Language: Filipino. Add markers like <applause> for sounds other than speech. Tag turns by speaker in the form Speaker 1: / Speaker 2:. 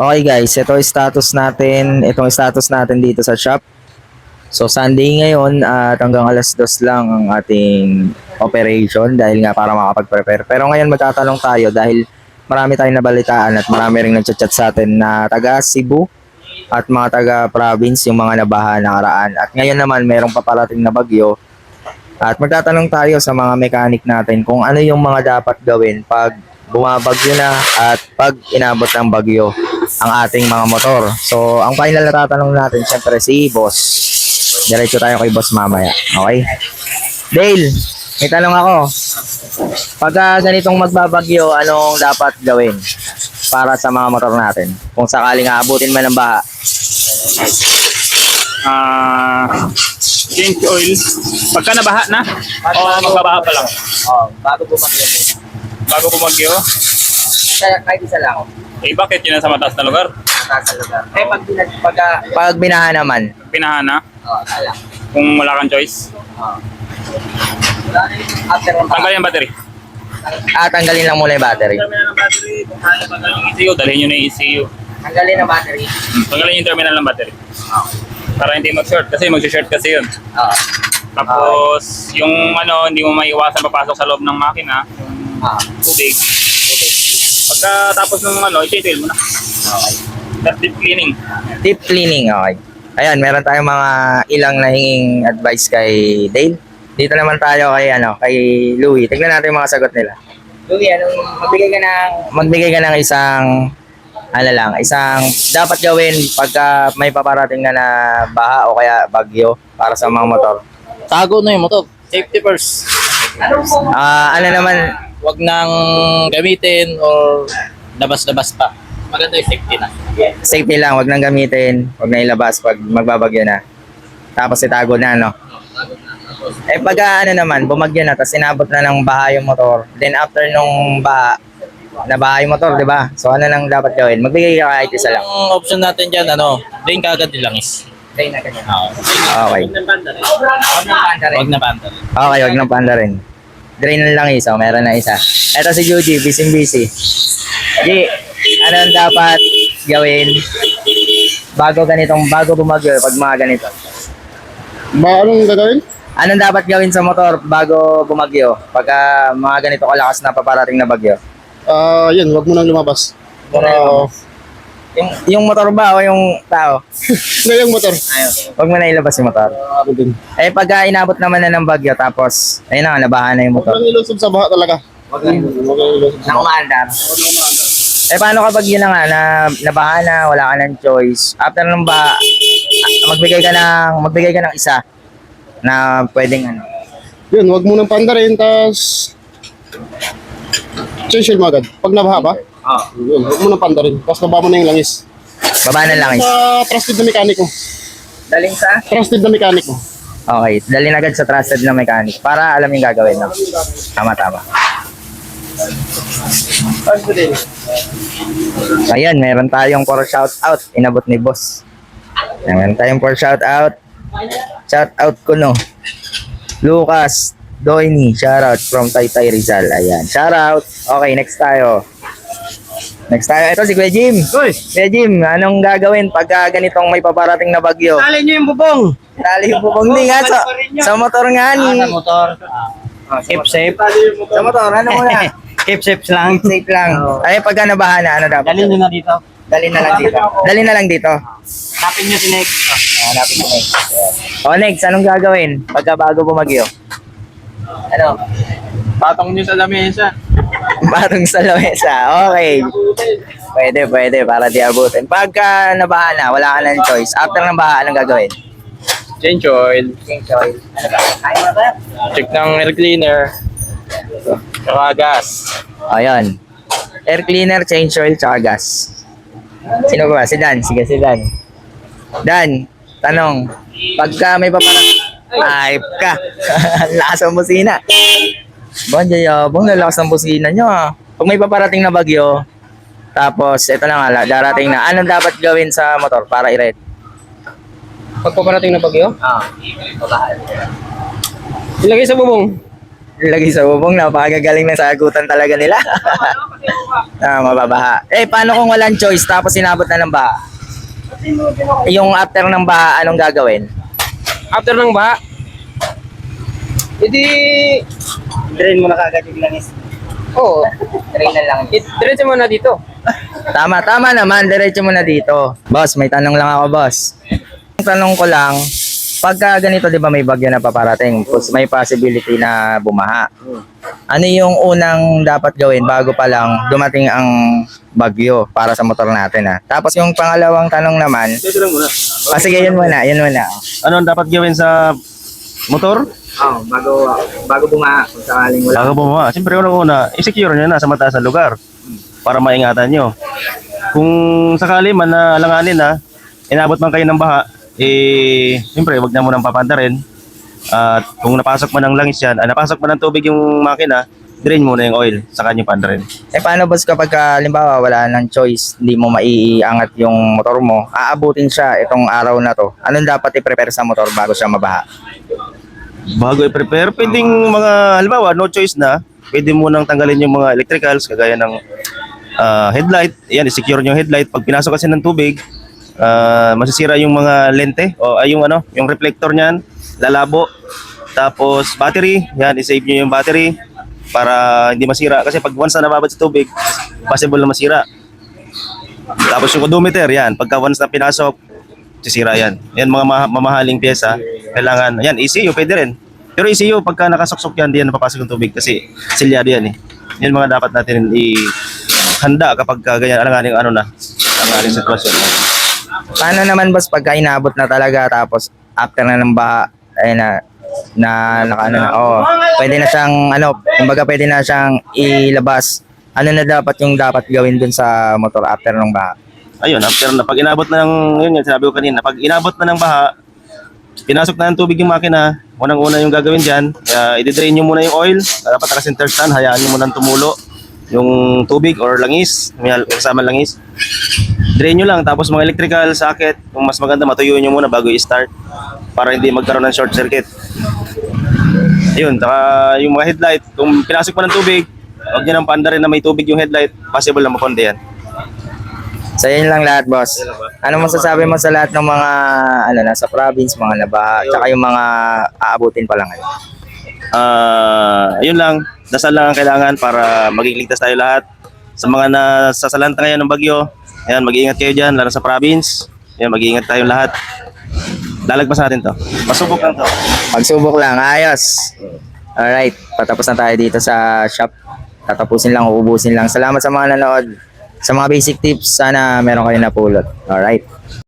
Speaker 1: Okay guys, ito yung status natin, itong status natin dito sa shop. So Sunday ngayon at hanggang alas dos lang ang ating operation dahil nga para makapag-prepare. Pero ngayon magtatanong tayo dahil marami tayong nabalitaan at marami ring nagchat-chat sa atin na taga Cebu at mga taga province yung mga nabaha nakaraan. At ngayon naman mayroong paparating na bagyo. At magtatanong tayo sa mga mechanic natin kung ano yung mga dapat gawin pag bumabagyo na at pag inabot ng bagyo ang ating mga motor. So, ang final na tatanong natin, syempre si Boss. Diretso tayo kay Boss mamaya. Okay? Dale, may tanong ako. Pagka ganitong magbabagyo, anong dapat gawin para sa mga motor natin? Kung sakaling aabutin man ng baha.
Speaker 2: Ah, change oil. Pagka nabaha na, o magbabaha pa lang.
Speaker 1: Oh, bago bumagyo.
Speaker 2: Bago bumagyo,
Speaker 1: Kaya kahit isa lang.
Speaker 2: eh bakit yun sa mataas na lugar?
Speaker 1: Nasa lugar. Eh, pag, binag, pagka, pag binaha naman,
Speaker 2: Pinahan na,
Speaker 1: oh, ala.
Speaker 2: kung wala kang choice.
Speaker 1: Oh. After ng
Speaker 2: Tanggalin ang battery.
Speaker 1: Ah, tanggalin lang muna yung battery.
Speaker 2: Terminal ng battery, kung kaya tanggalin yung ECU, dalhin nyo na yung ECU.
Speaker 1: Tanggalin ang battery.
Speaker 2: Hmm, Tanggalin yung terminal ng battery. Para hindi mag-short, kasi mag-short kasi yun.
Speaker 1: Oo.
Speaker 2: Tapos, yung ano, hindi mo maiiwasan papasok sa loob ng makina, yung
Speaker 1: Ah.
Speaker 2: tubig. Pagka tapos ng ano, oil mo na.
Speaker 1: Okay.
Speaker 2: That deep cleaning.
Speaker 1: Deep cleaning, okay. Ayan, meron tayong mga ilang nahinging advice kay Dale. Dito naman tayo kay ano, kay Louie. Tignan natin yung mga sagot nila. Louie, anong magbigay ka ng magbigay ka ng isang ano lang, isang dapat gawin pagka may paparating na na baha o kaya bagyo para sa mga motor.
Speaker 3: Tago na yung motor. Safety first.
Speaker 1: Ah, ano naman,
Speaker 3: Huwag nang gamitin or labas-labas pa. Maganda yung safety na.
Speaker 1: safety lang, wag nang gamitin, wag na ilabas pag magbabagyo na. Tapos itago na, no? Eh pag ah, ano naman, bumagyo na, tapos inabot na ng baha yung motor. Then after nung baha, nabaha yung motor, di ba? So ano nang dapat gawin? Magbigay ka kahit isa lang.
Speaker 3: Ang option natin dyan, ano, drain kagad langis.
Speaker 1: Drain na ganyan.
Speaker 3: Oo.
Speaker 1: Okay.
Speaker 3: Huwag na banda rin.
Speaker 1: Wag nang panda rin.
Speaker 3: Huwag na banda rin.
Speaker 1: Okay, wag nang panda rin. Drain na lang isa, meron na isa. Ito si Juji, busy busy. Ji, anong dapat gawin bago ganitong, bago bumagyo, pag mga ganito?
Speaker 4: Ba, anong gagawin?
Speaker 1: Anong dapat gawin sa motor bago bumagyo? Pagka mga ganito kalakas na paparating na bagyo?
Speaker 4: Ah, yan, wag mo nang lumabas. Para,
Speaker 1: Yung, yung motor ba o yung tao? <laughs>
Speaker 4: na yung motor.
Speaker 1: Ayun. Huwag mo na ilabas yung motor.
Speaker 4: Ano din.
Speaker 1: Eh, pagka inabot naman na ng bagyo, tapos, ayun na nabahan na yung
Speaker 4: Huwag
Speaker 1: motor.
Speaker 4: nang ilusog sa baha talaga. Huwag nang ilusog sa
Speaker 1: Na
Speaker 4: baha.
Speaker 1: Eh, paano kapag yun na nga, na, nabahan na, wala ka ng choice. After ng baha, ah, magbigay ka ng, magbigay ka ng isa na pwedeng ano.
Speaker 4: Yun, wag mo nang pandarin, tas change mo agad. Pag nabaha ba?
Speaker 1: Oh.
Speaker 4: Yun, wag mo nang pandarin. Tapos baba mo na yung langis.
Speaker 1: Baba na lang.
Speaker 4: Sa trusted na mechanic mo.
Speaker 1: Daling sa?
Speaker 4: Trusted na mechanic mo.
Speaker 1: Okay, dalhin agad sa trusted na mechanic para alam yung gagawin. No? Tama, tama. Ayan, meron tayong for shout out. Inabot ni boss. Meron tayong for shout out. Shout out ko no. Lucas Doini, shout out from Taytay Rizal. Ayan, shout out. Okay, next tayo. Next tayo. Ito si Kuya Jim.
Speaker 4: Hoy,
Speaker 1: Kuya Jim, anong gagawin pagka ganitong may paparating na bagyo?
Speaker 4: tali nyo yung bubong.
Speaker 1: Tali yung bubong di nga sa, sa motor nga ni.
Speaker 3: motor. Keep safe.
Speaker 1: Sa motor, ano muna? <laughs>
Speaker 3: Keep safe lang.
Speaker 1: Safe lang. Ay, pagka nabaha na, ano dapat?
Speaker 3: Dalhin nyo na dito.
Speaker 1: Dali na lang dito. Dali na lang dito.
Speaker 3: Hanapin nyo si Nick.
Speaker 1: Ah, Hanapin ko next. O next, anong gagawin pagka bago bumagyo? Ano?
Speaker 3: Patong nyo sa lamesa.
Speaker 1: Parang sa lamesa. Okay. Pwede, pwede, para di abutin. Pagka nabaha na, wala ka ng choice. After ng baha, anong gagawin?
Speaker 3: Change oil.
Speaker 1: Change oil. Ano ba? Na?
Speaker 3: Check ng air cleaner. Saka gas.
Speaker 1: Ayan. Air cleaner, change oil, tsaka gas. Sino ba? Si Dan. Sige, si Dan. Dan, tanong. Pagka may paparang... Ayop ka. <laughs> Ang lakas ng busina. Bon, yayabang. Lalakas ng busina nyo ah. Pag may paparating na bagyo, tapos ito na nga, darating na. Anong dapat gawin sa motor para i-ready?
Speaker 4: Pag paparating na bagyo,
Speaker 1: Ah,
Speaker 4: ilagay sa bubong.
Speaker 1: Lagi sa bubong, napakagaling ng sagutan talaga nila. <laughs> ah, mababaha. Eh, paano kung walang choice tapos sinabot na ng baha? Yung after ng baha, anong gagawin?
Speaker 5: After ng baha, edi,
Speaker 1: Drain mo na kagad yung langis.
Speaker 5: oo,
Speaker 1: Drain na lang.
Speaker 5: diretso mo na dito.
Speaker 1: Tama, tama naman. Diretso mo na dito. Boss, may tanong lang ako, boss. Ang tanong ko lang, pagka ganito, di ba may bagyo na paparating, pos- may possibility na bumaha. Ano yung unang dapat gawin bago pa lang dumating ang bagyo para sa motor natin ha? Tapos yung pangalawang tanong naman,
Speaker 4: Dito lang muna.
Speaker 1: ah, sige yun muna, yun muna.
Speaker 6: Ano ang dapat gawin sa motor?
Speaker 1: Oh, bago bago bumaha kung sakaling
Speaker 6: Bago bumaba. Siyempre, unang-una, i-secure nyo na sa mataas na lugar para maingatan nyo. Kung sakali man na alanganin na, inabot man kayo ng baha, eh, siyempre, wag na munang papandarin. At kung napasok man ng langis yan, ah, napasok man ng tubig yung makina, drain muna yung oil, saka nyo pandarin.
Speaker 1: Eh paano boss kapag ka, halimbawa wala ng choice, hindi mo maiiangat yung motor mo, aabutin siya itong araw na to. Anong dapat i-prepare sa motor bago siya mabaha?
Speaker 6: Bago i-prepare, pwedeng mga, halimbawa, no choice na, pwede mo nang tanggalin yung mga electricals, kagaya ng ah, headlight. Yan, i-secure yung headlight. Pag pinasok kasi ng tubig, ah, masisira yung mga lente, o ay yung ano, yung reflector niyan, lalabo. Tapos battery, yan, i-save nyo yung battery para hindi masira. Kasi pag once na nababad sa tubig, possible na masira. Tapos yung odometer, yan, pagka once na pinasok, sisira yan. Yan mga ma- mamahaling pyesa. Kailangan, yan, ECU pwede rin. Pero ECU, pagka nakasuksok yan, di yan napapasok ng tubig kasi silyado yan eh. Yan mga dapat natin i-handa kapag ka ganyan, alanganing ano na, alanganing sitwasyon.
Speaker 1: Paano naman boss pagka inabot na talaga tapos after na ng baha, ay na na naka ano na, oh, pwede na siyang ano, kumbaga pwede na siyang ilabas. Ano na dapat yung dapat gawin dun sa motor after ng baha?
Speaker 6: Ayun, after na, pag inabot na ng, yun yung sinabi ko kanina, pag inabot na ng baha, pinasok na ng tubig yung makina, unang-una yung gagawin dyan, kaya i-drain nyo muna yung oil, dapat nakasinter stand, hayaan nyo muna tumulo yung tubig or langis, kasama langis. Drain nyo lang, tapos mga electrical socket, kung mas maganda, matuyo nyo muna bago i-start para hindi magkaroon ng short circuit. Ayun, taka yung mga headlight, kung pinasok pa ng tubig, huwag nyo nang paanda rin na may tubig yung headlight, possible na maponde yan.
Speaker 1: So yun lang lahat boss. Ano masasabi mo sa lahat ng mga ano nasa province, mga nabaha, tsaka yung mga aabutin pa lang ano?
Speaker 6: Ah, ayun lang. Dasal lang ang kailangan para maging ligtas tayo lahat. Sa mga nasasalanta ngayon ng bagyo, ayan, mag-iingat kayo dyan, lalo sa province. Ayan, mag-iingat tayo lahat. Lalagpas natin to. Pasubok lang to.
Speaker 1: Pagsubok lang, ayos. Alright, patapos na tayo dito sa shop. Tatapusin lang, uubusin lang. Salamat sa mga nanood. Sa mga basic tips, sana meron kayo napulot. Alright.